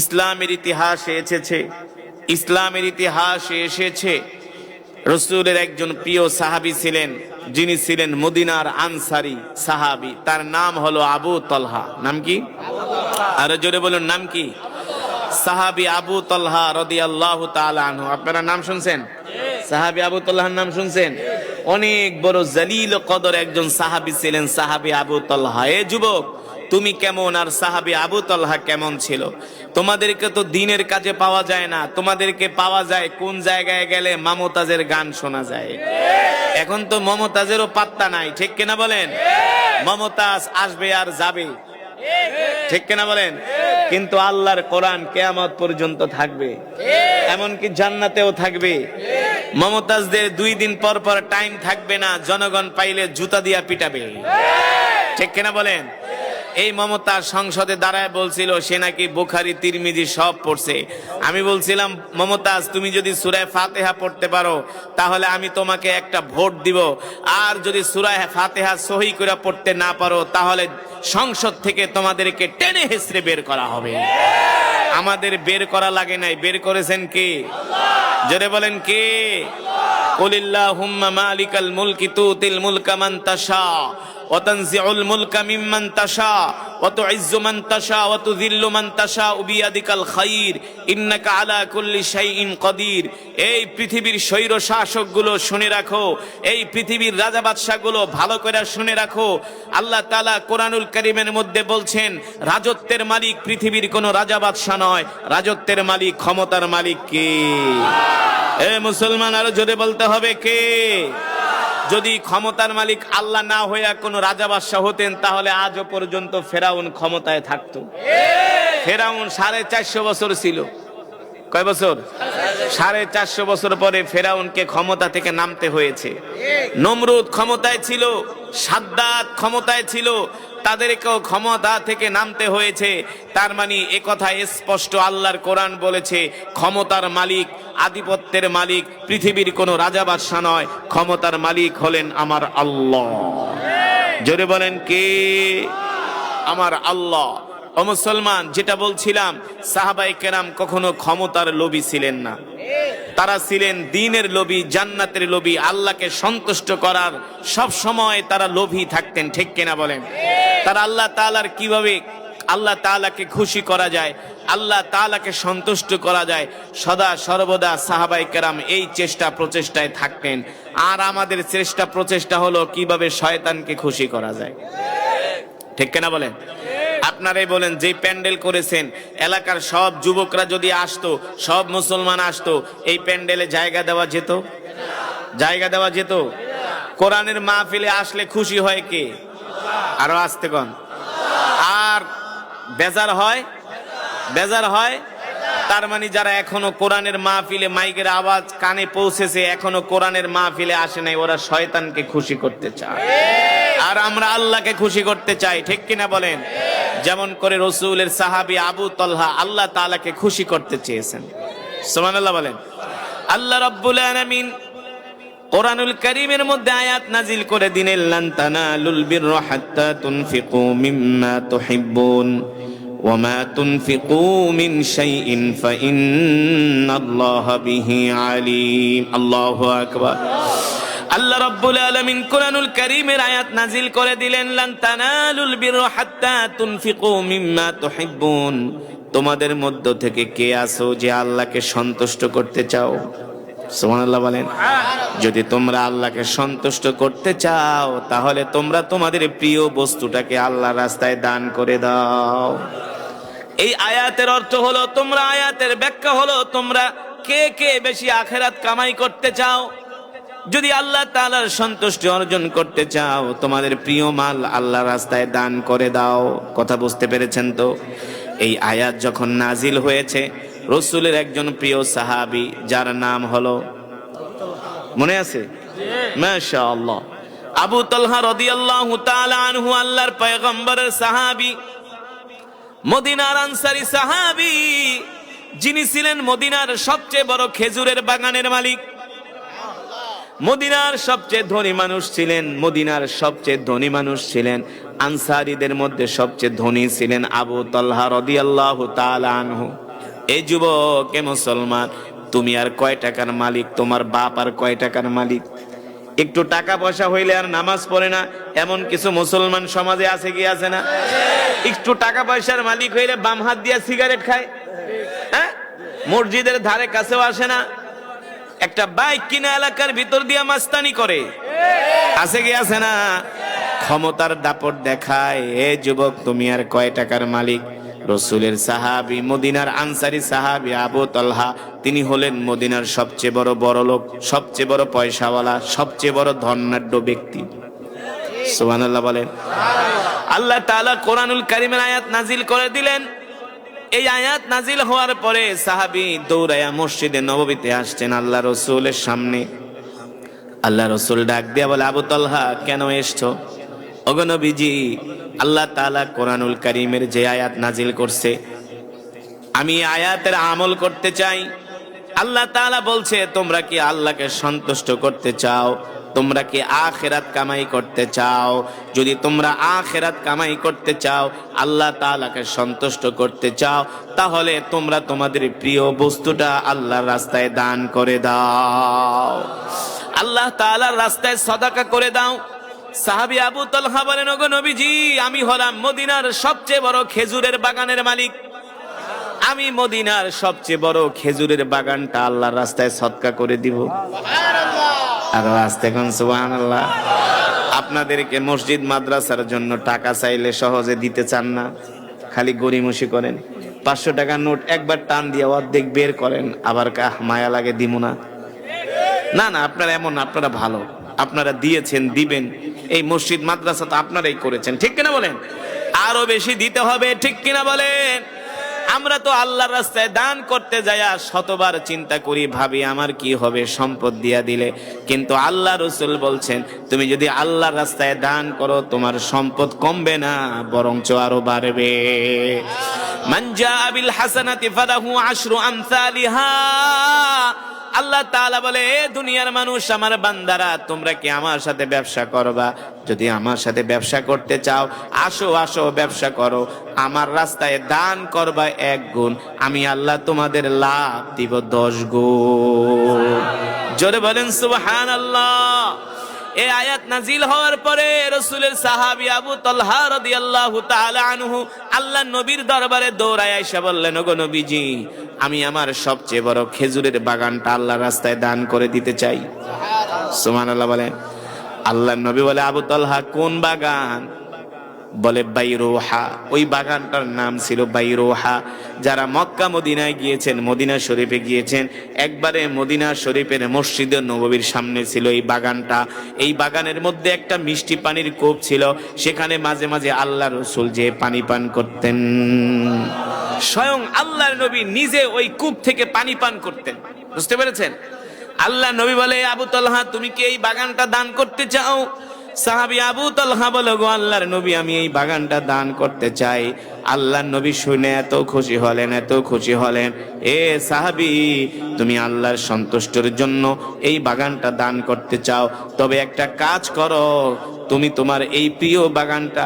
ইসলামের ইতিহাসে এসেছে, ইসলামের ইতিহাসে এসেছে। রসুলের একজন প্রিয় সাহাবি ছিলেন, যিনি ছিলেন মদিনার আনসারি সাহাবি। তার নাম হলো আবু তলহা। নাম কি? আরও জোরে বলুন, নাম কি? সাহাবি আবু তলহা রদি আল্লাহ আনহু। আপনারা নাম শুনছেন? সাহাবি আবু তলহার নাম শুনছেন? অনেক বড় জালিল কদর একজন সাহাবি ছিলেন, সাহাবি আবু তলহা। এ যুবক তুমি কেমন আর সাহাবি আবু তলহা কেমন ছিল? তোমাদেরকে তো দিনের কাজে পাওয়া যায় না। তোমাদেরকে পাওয়া যায় কোন জায়গায় গেলে মামতাজের গান শোনা যায়। এখন তো মমতাজেরও পাত্তা নাই, ঠিক কিনা বলেন? মমতাজ আসবে আর যাবে। ঠিক কিনা বলেন? কিন্তু আল্লাহর কোরআন কেয়ামত পর্যন্ত থাকবে। এমনকি জান্নাতেও থাকবে। মমতাজদের দুই দিন পর পর টাইম থাকবে না, জনগণ পাইলে জুতা দিয়া পিটাবে। ঠিক কিনা বলেন? এই মমতাজ সংসদে দাঁড়ায় বলছিল, সে নাকি বুখারি, তিরমিজি সব পড়ছে। আমি বলছিলাম, মমতাজ, তুমি যদি সুরায় ফাতেহা পড়তে পারো, তাহলে আমি তোমাকে একটা ভোট দিব। আর যদি সুরায় ফাতেহা সহি করে পড়তে না পারো, তাহলে সংসদ থেকে তোমাদেরকে টেনে হেসড়ে বের করা হবে। আমাদের বের করা লাগে নাই। বের করেছেন কে? জোরে বলেন কে? কুলিল্লাহুম্মা মালিকাল মুলকি তুতিল মুলকা তাশা, ওয়া মুলকা মিম্মান তাশা, ওয়া তুইজ্জু তাশা, ওয়া তুযিল্লু মান তাশা বিয়াদিকাল খাইর, ইন্নাকা আলা কুল্লি এই পৃথিবীর স্বৈর শাসকগুলো শুনে রাখো, এই পৃথিবীর রাজা ভালো করে শুনে রাখো। আল্লাহ তাআলা কোরআনুল কারীমের মধ্যে বলছেন, রাজত্বের মালিক পৃথিবীর কোনো রাজা বাদশা নয়, রাজত্বের মালিক ক্ষমতার মালিক কে? আল্লাহ এ মুসলমান আরও জোরে বলতে হবে কে? যদি ক্ষমতার মালিক আল্লাহ না হইয়া কোনো রাজা বাদশাহ হতেন তাহলে আজও পর্যন্ত ফেরাউন ক্ষমতায় থাকতো। ফেরাউন সাড়ে চারশো বছর ছিল। কয় বছর? সাড়ে চারশো বছর পরে ফেরাউনকে ক্ষমতা থেকে নামতে হয়েছে। নমরুদ ক্ষমতায় ছিল সাদ্দাত ক্ষমতায় ছিল, তাদেরকেও ক্ষমতা থেকে নামতে হয়েছে। তার মানে এ কথা স্পষ্ট, আল্লাহর কোরআন বলেছে, ক্ষমতার মালিক, আধিপত্যের মালিক, পৃথিবীর কোনো রাজা বাদশা নয়, ক্ষমতার মালিক হলেন আমার আল্লাহ। জোরে বলেন কে? আমার আল্লাহ। ও মুসলমান, যেটা বলছিলাম সাহাবাই কেরাম কখনো ক্ষমতার লোভী ছিলেন না। তারা ছিলেন দিনের লোভী, জান্নাতের লোভী, আল্লাহকে সন্তুষ্ট করার সব সময় তারা লোভী থাকতেন, ঠিক কিনা বলেন? তারা আল্লাহ তাআলার কীভাবে আল্লাহ তাআলাকে খুশি করা যায়, আল্লাহ তাআলাকে সন্তুষ্ট করা যায়, সদা সর্বদা সাহাবাই কেরাম এই চেষ্টা প্রচেষ্টায় থাকতেন। আর আমাদের চেষ্টা প্রচেষ্টা হলো কীভাবে শয়তানকে খুশি করা যায়। ঠিক কিনা বলেন? আপনারাই বলেন, যে প্যান্ডেল করেছেন, এলাকার সব যুবকরা যদি আসতো, সব মুসলমান আসতো, এই প্যান্ডেলে জায়গা দেওয়া যেত? জায়গা দেওয়া যেত? কোরআনের মাহফিলে আসলে খুশি হয় কে? আরও আসতে কন। আর বেজার হয়? বেজার হয়? তার মানে যারা এখনও কোরআনের মাহফিলে মাইকের আওয়াজ কানে পৌঁছেছে, এখনও কোরআনের মাহফিলে আসে নাই, ওরা শয়তানকে খুশি করতে চায়। আর আমরা আল্লাহকে খুশি করতে চাই, ঠিক কিনা বলেন? যেমন করে রসুলের সাহাবি আবু তলহা আল্লাহ তাআলাকে খুশি করতে চেয়েছেন সুবহানাল্লাহ বলেন আল্লাহ রাব্বুল আলামিন কোরআনুল কারীমের মধ্যে আয়াত নাজিল করে দিলেন লান তানালুল বিররা হাত্তা তুনফিকু মিম্মা তুহিব্বুন وما تنفقوا من شيء فإن الله به عليم الله أكبر আল্লাহ রাব্বুল আলামিন কোরআনুল কারীমের আয়াত নাজিল করে দিলেন, লান তানালুল হাত্তা তুনফিকু মিম্মা তুহিব্বুন। তোমাদের মধ্য থেকে কে আসো যে আল্লাহকে সন্তুষ্ট করতে চাও? সুবহানাল্লাহ বলেন। যদি তোমরা আল্লাহকে সন্তুষ্ট করতে চাও, তাহলে তোমরা তোমাদের প্রিয় বস্তুটাকে আল্লাহর রাস্তায় দান করে দাও। এই আয়াতের অর্থ হলো, তোমরা আয়াতের ব্যাখ্যা হলো, তোমরা কে কে বেশি আখেরাত কামাই করতে চাও? যদি আল্লাহ তালার সন্তুষ্টি অর্জন করতে চাও, তোমাদের প্রিয় মাল আল্লাহ রাস্তায় দান করে দাও। কথা বুঝতে পেরেছেন তো? এই আয়াত যখন নাজিল হয়েছে, রসুলের একজন প্রিয় সাহাবি, যার নাম হলো, মনে আছে? আবু তালহা রাদিয়াল্লাহু তাআলা আনহু, আল্লাহর পয়গম্বরের সাহাবী, মদিনার আনসারী সাহাবী, যিনি ছিলেন মদিনার সবচেয়ে বড় খেজুরের বাগানের মালিক। মদিনার সবচেয়ে ধনী মানুষ ছিলেন, মদিনার সবচেয়ে ধনী মানুষ ছিলেন, আনসারীদের মধ্যে সবচেয়ে ধনী ছিলেন আবু তলহা রদিয়াল্লাহু তাআলা আনহু। এই যুবক, এ মুসলমান, তুমি আর কয় টাকার মালিক? তোমার বাপ আর কয় টাকার মালিক? একটু টাকা পয়সা হইলে আর নামাজ পড়ে না, এমন কিছু মুসলমান সমাজে আছে কি আছে না? একটু টাকা পয়সার মালিক হইলে বাম হাত দিয়ে সিগারেট খায় হ্যাঁ? মসজিদের ধারে কাছেও আসে না একটা বাইক কিনা এলাকার ভিতর দিয়া মাস্তানি করে। আছে কি, আছে না? ক্ষমতার দাপট দেখায়, এ যুবক, তুমি আর কয় টাকার মালিক? রসুলের সাহাবি, মদিনার আনসারি সাহাবি আবু তলহা, তিনি হলেন মদিনার সবচেয়ে বড় বড় লোক সবচেয়ে বড় পয়সাওয়ালা, সবচেয়ে বড় ধনাঢ্য ব্যক্তি। সুবহানাল্লাহ বলেন। আল্লাহ তাআলা কোরআনুল কারিমের আয়াত নাজিল করে দিলেন। এই আয়াত নাজিল হওয়ার পরে সাহাবি দৌড়ায়া মসজিদে নববীতে আসছেন আল্লাহ রসুলের সামনে। আল্লাহ রসুল ডাক দিয়া বলে, আবু তলহা, কেন এসছো? অগনবীজি আল্লাহ তাআলা কোরআনুল কারিমের যে আয়াত নাজিল করছে, আমি আয়াতের আমল করতে চাই। আল্লাহ তাআলা বলছে, তোমরা কি আল্লাহকে সন্তুষ্ট করতে চাও? তোমরা কি আখেরাত কামাই করতে চাও? যদি তোমরা আখেরাত কামাই করতে চাও, আল্লাহ তাআলাকে সন্তুষ্ট করতে চাও, তাহলে তোমরা তোমাদের প্রিয় বস্তুটা আল্লাহর রাস্তায় দান করে দাও। আল্লাহ তাআলার রাস্তায় সদাকা করে দাও। সাহাবি আবু তলহা বলেন, ওগো নবীজি, আমি হলাম মদিনার সবচেয়ে বড় খেজুরের বাগানের মালিক। আমি মদিনার সবচেয়ে বড় খেজুরের বাগানটা আল্লাহর রাস্তায় সৎকা করে দিব। আরও আসতে কোন সুবাহান আল্লাহ আপনাদেরকে মসজিদ, মাদ্রাসার জন্য টাকা চাইলে সহজে দিতে চান না। খালি গড়িমসি করেন। পাঁচশো টাকার নোট একবার টান দিয়ে অর্ধেক বের করেন। আবার কাহ, মায়া লাগে দিমু না। না না, আপনারা এমন আপনারা ভালো। আপনারা দিয়েছেন, দিবেন। এই মসজিদ, মাদ্রাসা তো আপনারাই করেছেন। ঠিক কিনা বলেন? আরও বেশি দিতে হবে, ঠিক কিনা বলেন? আমরা তো আল্লাহর রাস্তায় দান করতে যায়া শতবার চিন্তা করি, ভাবি আমার কি হবে, সম্পদ দিয়া দিলে। কিন্তু আল্লাহ রসুল বলছেন, তুমি যদি আল্লাহর রাস্তায় দান করো, তোমার সম্পদ কমবে না, বরঞ্চ আরও বাড়বে। মানজা আবিল হাসানাতি ফালাহু আশরু আমসালিহা। আল্লাহ তাআলা বলে, এ দুনিয়ার মানুষ, আমার বান্দারা, তোমরা কি আমার সাথে ব্যবসা করবা? যদি আমার সাথে ব্যবসা করতে চাও, আসো আসো, ব্যবসা করো। আমার রাস্তায় দান করবা এক গুণ, আমি আল্লাহ তোমাদের লাভ দিব দশ গুণ। জোরে বলেন সুবহান আল্লাহ এই আয়াত নাজিল হওয়ার পরে রসুলের সাহাবি আবু তলহা রদি তাআলা আনহু আল্লাহ নবীর দরবারে দৌড়ায় এসে বললেন, ওগো নবীজি, আমি আমার সবচেয়ে বড় খেজুরের বাগানটা আল্লাহ রাস্তায় দান করে দিতে চাই। সুমান আল্লাহ বলেন। আল্লাহ নবী বলে, আবু তলহা, কোন বাগান? বলে বাইরোহা। ওই বাগানটার নাম ছিল বাইরোহা। যারা মক্কা মদিনায় গিয়েছেন, মদিনা শরীফে গিয়েছেন, একবারে মদিনা শরীফের মসজিদের নববীর সামনে ছিল এই বাগানটা। এই বাগানের মধ্যে একটা মিষ্টি পানির কূপ ছিল। সেখানে মাঝে মাঝে আল্লাহ রসুল যে পানি পান করতেন। স্বয়ং আল্লাহর নবী নিজে ওই কূপ থেকে পানি পান করতেন। বুঝতে পেরেছেন? আল্লাহ নবী বলে, আবু তলহা, তুমি কি এই বাগানটা দান করতে চাও? সাহাবি আবু তলহা বলো, গো আল্লাহর নবী, আমি এই বাগানটা দান করতে চাই। আল্লাহর নবী শুনে এত খুশি হলেন, এত খুশি হলেন। এ সাহাবি, তুমি আল্লাহর সন্তুষ্টের জন্য এই বাগানটা দান করতে চাও। তবে একটা কাজ করো, তুমি তোমার এই প্রিয় বাগানটা,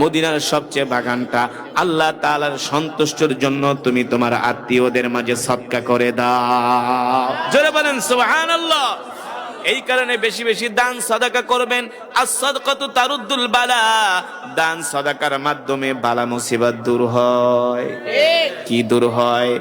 মদিনার সবচেয়ে বাগানটা, আল্লাহ তাআলার সন্তুষ্টর জন্য তুমি তোমার আত্মীয়দের মাঝে সৎকা করে দাও। জোরে বলেন, সুবহানাল্লাহ। এই কারণে বেশি বেশি দান সদাকা করবেন। আর সদকাতু তারুদ্দুল বালা। দান সদাকার মাধ্যমে বালা মুসিবত দূর হয়। কি দূর হয়?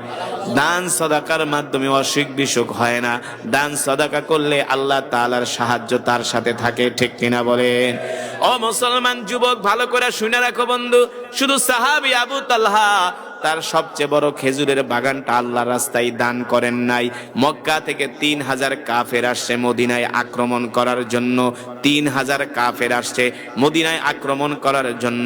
দান সদাকার মাধ্যমে অসুখ বিসুখ হয় না। দান সদাকা করলে আল্লাহ তালার সাহায্য তার সাথে থাকে, ঠিক কিনা বলেন? ও মুসলমান যুবক, ভালো করে শুনে রাখো বন্ধু। শুধু সাহাবি আবু তালহা তার সবচেয়ে বড় খেজুরের বাগানটা আল্লাহ রাস্তায় দান করেন নাই। মক্কা থেকে তিন হাজার কাফের আসছে মদিনায় আক্রমণ করার জন্য। তিন হাজার কাফের আসছে মদিনায় আক্রমণ করার জন্য।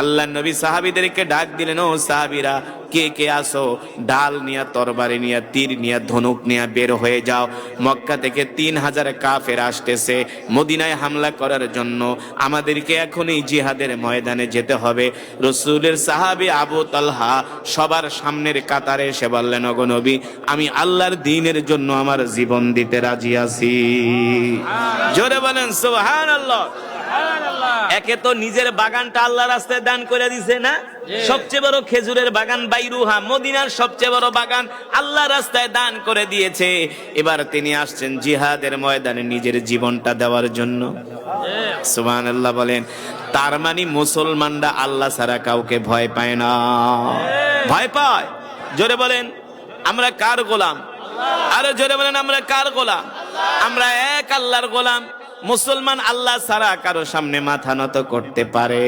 আল্লাহ নবী সাহাবিদেরকে ডাক দিলেন, ও সাহাবিরা কে কে আসো? ডাল নিয়া, তরবারি নিয়া, তীর নিয়া, ধনুক নিয়া বের হয়ে যাও। মক্কা থেকে তিন হাজার কাফের আসতেছে। মদিনায় হামলা করার জন্য আমাদেরকে এখনই জিহাদের ময়দানে যেতে হবে। রসুলের সাহাবি আবু তালহা সবার সামনের কাতারে এসে বললেন, ওগো নবী, আমি আল্লাহর দিনের জন্য আমার জীবন দিতে রাজি আছি। জোরে বলেন, সুবহানাল্লাহ। একে তো নিজের বাগানটা আল্লাহ রাস্তায় দান করে দিছে না? সবচেয়ে বড় খেজুরের বাগান বাইরুহা মদিনার সবচেয়ে বড় বাগান আল্লাহ রাস্তায় দান করে দিয়েছে। এবার তিনি আসছেন জিহাদের ময়দানে নিজের জীবনটা দেওয়ার জন্য। সুবহান আল্লাহ বলেন তার মানে মুসলমানরা আল্লাহ ছাড়া কাউকে ভয় পায় না। ভয় পায়? জোরে বলেন আমরা কার গোলাম? আরও জোরে বলেন আমরা কার গোলাম? আমরা এক আল্লাহর গোলাম। মুসলমান আল্লাহ ছাড়া কারও সামনে মাথা নত করতে পারে।